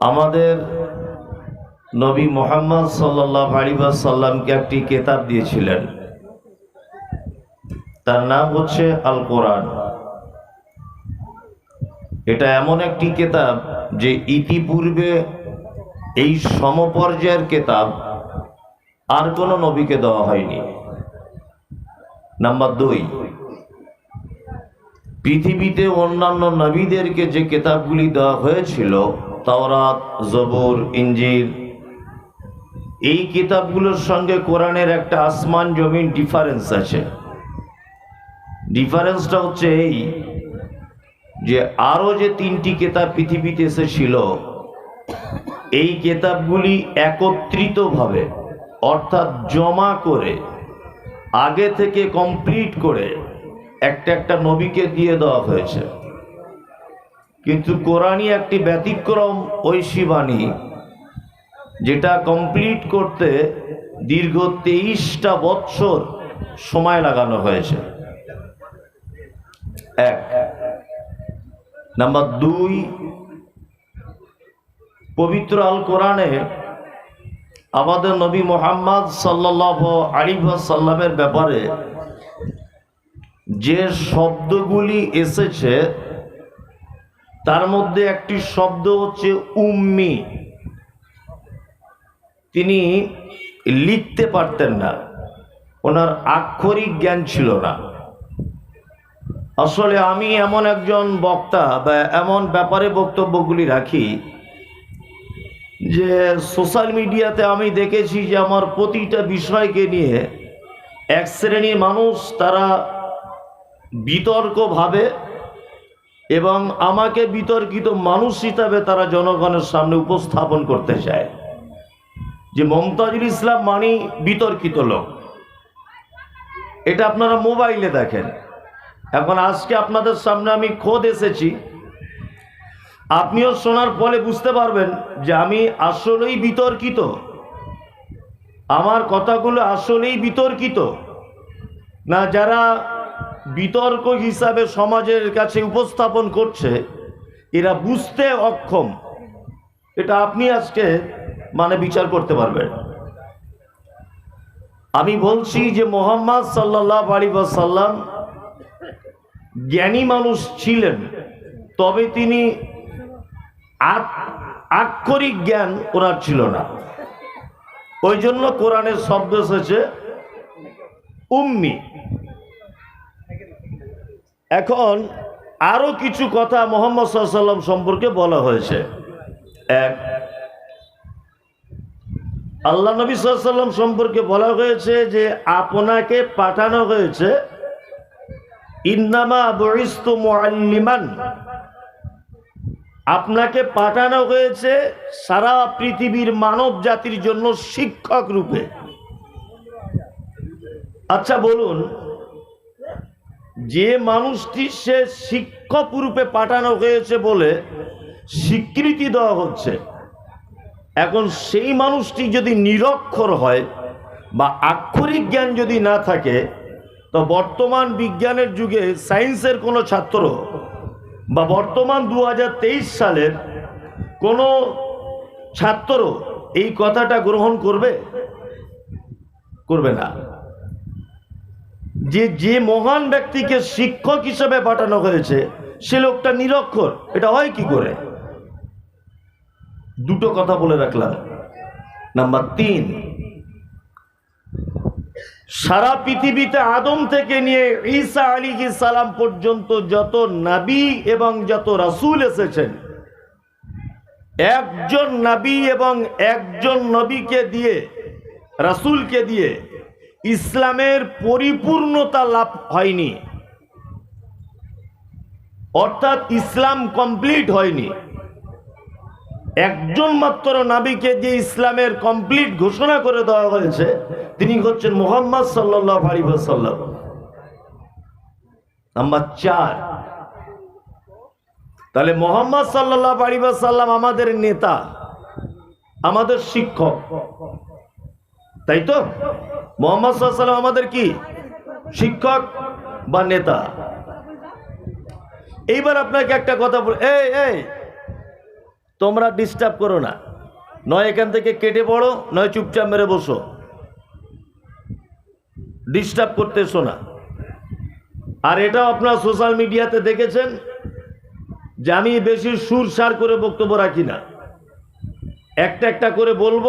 আমাদের নবী মোহাম্মদ সাল্লাহ সাল্লামকে একটি কেতাব দিয়েছিলেন। তার নাম হচ্ছে আল কোরআন এটা এমন একটি কেতাব যে ইতিপূর্বে এই সমপর্যায়ের কেতাব আর কোনো নবীকে দেওয়া হয়নি। নাম্বার দুই, পৃথিবীতে অন্যান্য নবীদেরকে যে কেতাবগুলি দেওয়া হয়েছিল তাওরাত, জবুর ইঞ্জিল এই কিতাবগুলোর সঙ্গে কোরআনের একটা আসমান জমিন ডিফারেন্স আছে। ডিফারেন্সটা হচ্ছে এই যে আরও যে তিনটি কেতাব পৃথিবীতে এসেছিল, এই কেতাবগুলি একত্রিতভাবে, অর্থাৎ জমা করে, আগে থেকে কমপ্লিট করে একটা একটা নবীকে দিয়ে দেওয়া হয়েছে। কিন্তু কোরআনই একটি ব্যতিক্রম ঐশী বাণী, যেটা কমপ্লিট করতে দীর্ঘ তেইশটা বৎসর সময় লাগানো হয়েছে। এক। নাম্বার দুই, পবিত্র আল কোরআনে আমাদের নবী মোহাম্মদ সাল্লাহ আলী সাল্লামের ব্যাপারে যে শব্দগুলি এসেছে তার মধ্যে একটি শব্দ হচ্ছে উম্মি। তিনি লিখতে পারতেন না। ওনার আক্ষরিক জ্ঞান ছিল না। আসলে আমি এমন একজন বক্তা বা এমন ব্যাপারে বক্তব্যগুলি রাখি যে সোশ্যাল মিডিয়াতে আমি দেখেছি যে আমার প্রতিটা বিষয়কে নিয়ে এক শ্রেণির মানুষ তারা বিতর্ক ভাবে এবং আমাকে বিতর্কিত মানুষ হিসাবে তারা জনগণের সামনে উপস্থাপন করতে চায়। যে মমতাজুল ইসলাম মানি বিতর্কিত লোক। এটা আপনারা মোবাইলে দেখেন। এখন আজকে আপনাদের সামনে আমি খোদ এসেছি। আপনিও শোনার ফলে বুঝতে পারবেন যে আমি আসলেই বিতর্কিত। আমার কথাগুলো আসলেই বিতর্কিত। না যারা বিতর্ক হিসাবে সমাজের কাছে উপস্থাপন করছে, এরা বুঝতে অক্ষম। এটা আপনি আজকে মানে বিচার করতে পারবেন। আমি বলছি যে মোহাম্মদ সাল্লাহ আলী সাল্লাম জ্ঞানী মানুষ ছিলেন, তবে তিনি আক্ষরিক জ্ঞান ওনার ছিল না। ওই জন্য কোরআনের শব্দ এসেছে, উম্মি। এখন আরও কিছু কথা মোহাম্মদ সাল্লাম সম্পর্কে বলা হয়েছে। এক, আল্লাহ নবী সাল্লাম সম্পর্কে বলা হয়েছে যে আপনাকে পাঠানো হয়েছে, ইন্নামা বরিস্তু মোয়াল্লিমান আপনাকে পাঠানো হয়েছে সারা পৃথিবীর মানব জাতির জন্য শিক্ষক রূপে। আচ্ছা বলুন যে মানুষটি সে শিক্ষক রূপে পাঠানো হয়েছে বলে স্বীকৃতি দেওয়া হচ্ছে, এখন সেই মানুষটি যদি নিরক্ষর হয় বা আক্ষরিক জ্ঞান যদি না থাকে, তো বর্তমান বিজ্ঞানের যুগে সায়েন্সের কোনো ছাত্র বা বর্তমান দু হাজার তেইশ সালের কোনো ছাত্র এই কথাটা গ্রহণ করবে? করবে না। যে যে মহান ব্যক্তিকে শিক্ষক হিসেবে পাঠানো হয়েছে, সে লোকটা নিরক্ষর। এটা হয় কি করে? দুটো কথা বলে রাখলাম। নাম্বার তিন, সারা পৃথিবীতে আদম থেকে নিয়ে ঈসা আলী সালাম পর্যন্ত যত নাবী এবং যত রাসূল এসেছেন, একজন নাবী এবং একজন নবীকে দিয়ে, রাসূলকে দিয়ে ইসলামের পরিপূর্ণতা লাভ হয়নি। অর্থাৎ ইসলাম কমপ্লিট হয়নি। একজন মাত্র নাবিকে যে ইসলামের কমপ্লিট ঘোষণা করে দেওয়া হয়েছে, তিনি হচ্ছেন মোহাম্মদ সাল্লাহ আলিবাসাল্লাম নাম্বার চার। তাহলে মোহাম্মদ সাল্লাহ আলিবাসাল্লাম আমাদের নেতা, আমাদের শিক্ষক। তাই তো? মোহাম্মদ সাল্লাম আমাদের কি? শিক্ষক বা নেতা? এইবার আপনাকে একটা কথা বল, এই এই, তোমরা ডিস্টার্ব করো না। নয় এখান থেকে কেটে পড়ো, নয় চুপচাপ মেরে বসো। ডিস্টার্ব করতে এসো না। আর এটাও আপনারা সোশ্যাল মিডিয়াতে দেখেছেন যে আমি বেশি সুর সার করে বক্তব্য রাখি না। একটা একটা করে বলব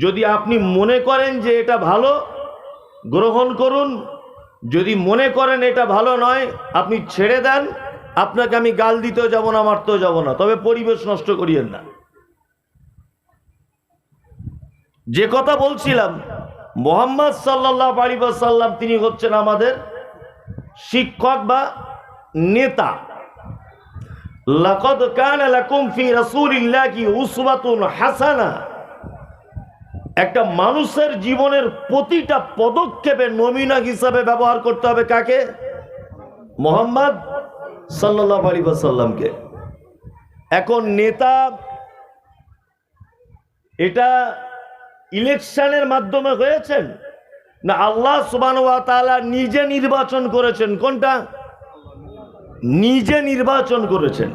যদি আপনি মনে করেন যে এটা ভালো, গ্রহণ করুন। যদি মনে করেন এটা ভালো নয়, আপনি ছেড়ে দেন। আপনাকে আমি গাল দিতেও যাব না, মারতেও যাব না। তবে পরিবেশ নষ্ট করিয়েন না। যে কথা বলছিলাম, মোহাম্মদ সাল্লাহ আলী সাল্লাম তিনি হচ্ছেন আমাদের শিক্ষক বা নেতা। লাকদ কান লাকুম ফি রাসূলিল্লাহি উসওয়াতুন হাসানা। একটা মানুষের জীবনের প্রতিটা পদক্ষেপে নমুনা হিসাবে ব্যবহার করতে হবে কাকে? মোহাম্মদ সাল্লাহ আলী সাল্লামকে এখন নেতা, এটা ইলেকশনের মাধ্যমে হয়েছেন? না আল্লাহ সুবান নিজে নির্বাচন করেছেন? কোনটা? নিজে নির্বাচন করেছেন।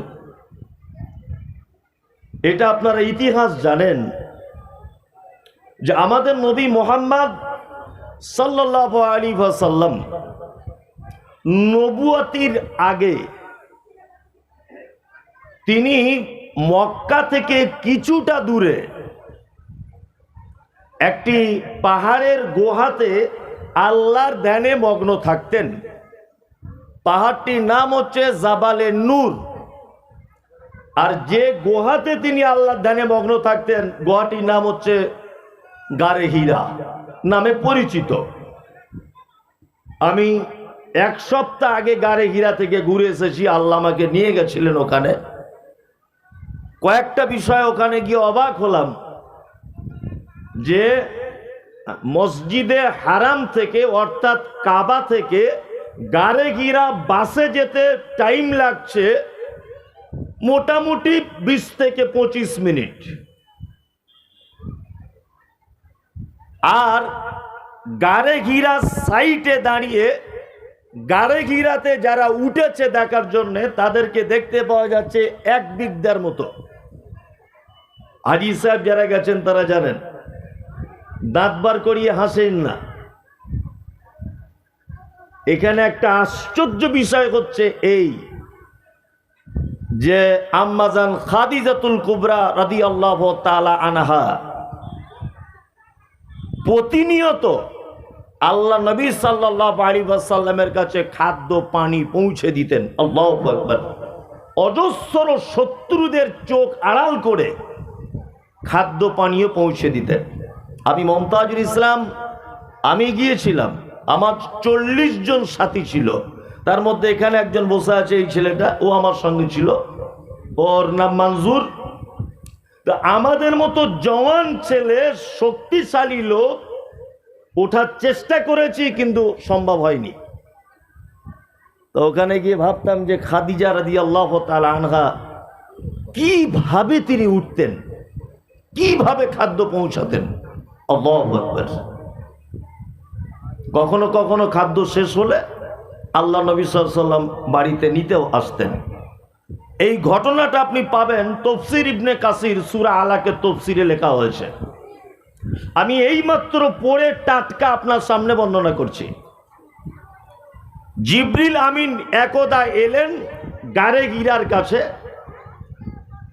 এটা আপনারা ইতিহাস জানেন। যে আমাদের নবী মোহাম্মদ সাল্লাহ আলী সাল্লাম নবুয়াতির আগে তিনি মক্কা থেকে কিছুটা দূরে একটি পাহাড়ের গুহাতে আল্লাহর ধ্যানে মগ্ন থাকতেন। পাহাড়টির নাম হচ্ছে জাবালে নূর। আর যে গুহাতে তিনি আল্লাহর ধ্যানে মগ্ন থাকতেন, গুহাটির নাম হচ্ছে গারে হীরা নামে পরিচিত। আমি এক সপ্তাহ আগে গারে হীরা থেকে ঘুরে এসেছি, আল্লাহ আমাকে নিয়ে গেছিলেন ওখানে। কয়েকটা বিষয় ওখানে গিয়ে অবাক হলাম যে মসজিদে হারাম থেকে, অর্থাৎ কাবা থেকে গারে গিরা বাসে যেতে টাইম লাগছে মোটামুটি বিশ থেকে পঁচিশ মিনিট। আর গারে ঘিরা সাইটে দাঁড়িয়ে, গাড়ে ঘিরাতে যারা উঠেছে দেখার জন্য, তাদেরকে দেখতে পাওয়া যাচ্ছে এক বিঘদার মতো। হাজি সাহেব যারা গেছেন, তারা জানেন, দাঁত বার করিয়ে হাসেন না। এখানে একটা আশ্চর্য বিষয় হচ্ছে এই যে আম্মাজান খাদিজাতুল কুবরা রাদি আল্লাহ তালা আনহা প্রতিনিয়ত আল্লাহ নবী সাল্লাহ আলী সাল্লামের কাছে খাদ্য, পানি পৌঁছে দিতেন। আল্লাহ অজস্র শত্রুদের চোখ আড়াল করে খাদ্য পানীয় পৌঁছে দিতেন। আমি মমতাজুল ইসলাম, আমি গিয়েছিলাম। আমার চল্লিশ জন সাথী ছিল। তার মধ্যে এখানে একজন বসে আছে এই ছেলেটা। ও আমার সঙ্গে ছিল। ওর নাম মঞ্জুর আমাদের মতো জওয়ান ছেলে, শক্তিশালী লোক ওঠার চেষ্টা করেছি, কিন্তু সম্ভব হয়নি। তো ওখানে গিয়ে ভাবতাম যে খাদিজা রাদি আল্লাহ আনহা কীভাবে তিনি উঠতেন? কীভাবে খাদ্য পৌঁছাতেন? কখনো কখনো খাদ্য শেষ হলে আল্লাহ নবী সাল্লাম বাড়িতে নিতেও আসতেন। এই ঘটনাটা আপনি পাবেন তফসির ইবনে কাসির, সুরা আলাকে তফসিরে লেখা হয়েছে। আমি এইমাত্র পড়ে টাটকা আপনার সামনে বর্ণনা করছি। জিব্রিল আমিন একদা এলেন গারে গিরার কাছে,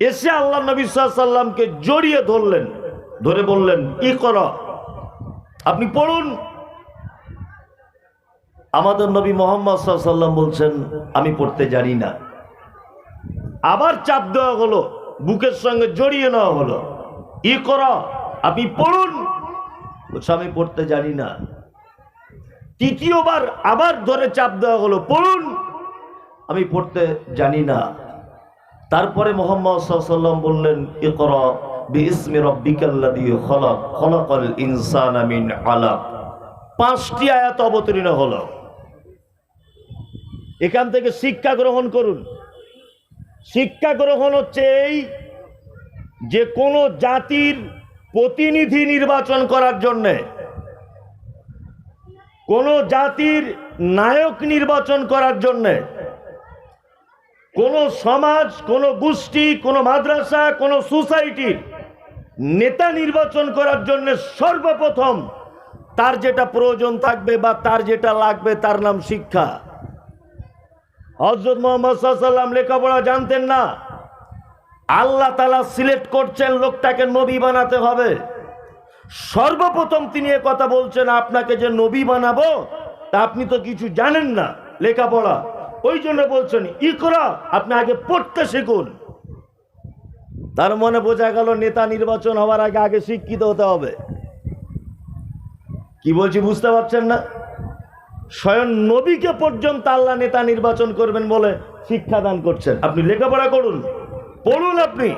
এসে আল্লাহ নবী সাল্লামকে জড়িয়ে ধরলেন, ধরে বললেন ই কর আপনি পড়ুন। আমাদের নবী মোহাম্মদ সাল্লাম বলছেন, আমি পড়তে জানি না। আবার চাপ দেওয়া হলো, বুকের সঙ্গে জড়িয়ে নেওয়া হলো। ই কর, আপনি পড়ুন। আমি পড়তে জানি না। তৃতীয়বার আবার ধরে চাপ দেওয়া হলো, পড়ুন। আমি পড়তে জানি না। তারপরে মোহাম্মদ সাল্লাম বললেন, ই কর বিসমি রব্বিকাল্লাযী খলাক, খলাকাল ইনসানা মিন আলাক। পাঁচটি আয়াত অবতীর্ণ হলো। এখান থেকে শিক্ষা গ্রহণ করুন। শিক্ষা গ্রহণ হচ্ছে এই যে কোনো জাতির প্রতিনিধি নির্বাচন করার জন্যে। কোনো জাতির নায়ক নির্বাচন করার জন্যে। কোনো সমাজ, কোনো গোষ্ঠী, কোনো মাদ্রাসা, কোনো সোসাইটির নেতা নির্বাচন করার জন্য সর্বপ্রথম তার যেটা প্রয়োজন থাকবে বা তার যেটা লাগবে তার নাম শিক্ষা। হজরত মোহাম্মদ সাল্লাম লেখাপড়া জানতেন না। আল্লাহ তালা সিলেক্ট করছেন লোকটাকে নবী বানাতে হবে। সর্বপ্রথম তিনি কথা বলছেন, আপনাকে যে নবী বানাবো, তা আপনি তো কিছু জানেন না লেখাপড়া। ওই জন্য বলছেন, ইকরা, আপনি আগে পড়তে শিখুন। তার মনে বোঝা গেল নেতা নির্বাচন হওয়ার আগে আগে শিক্ষিত হতে হবে। কি বলছি বুঝতে পারছেন না? স্বয়ং নবীকে পর্যন্ত আল্লাহ নেতা নির্বাচন করবেন বলে শিক্ষা দান করছেন। আপনি লেখাপড়া করুন, পড়ুন আপনি।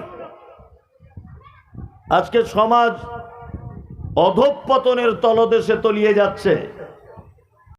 আজকে সমাজ অধঃপতনের তলদেশে তলিয়ে যাচ্ছে।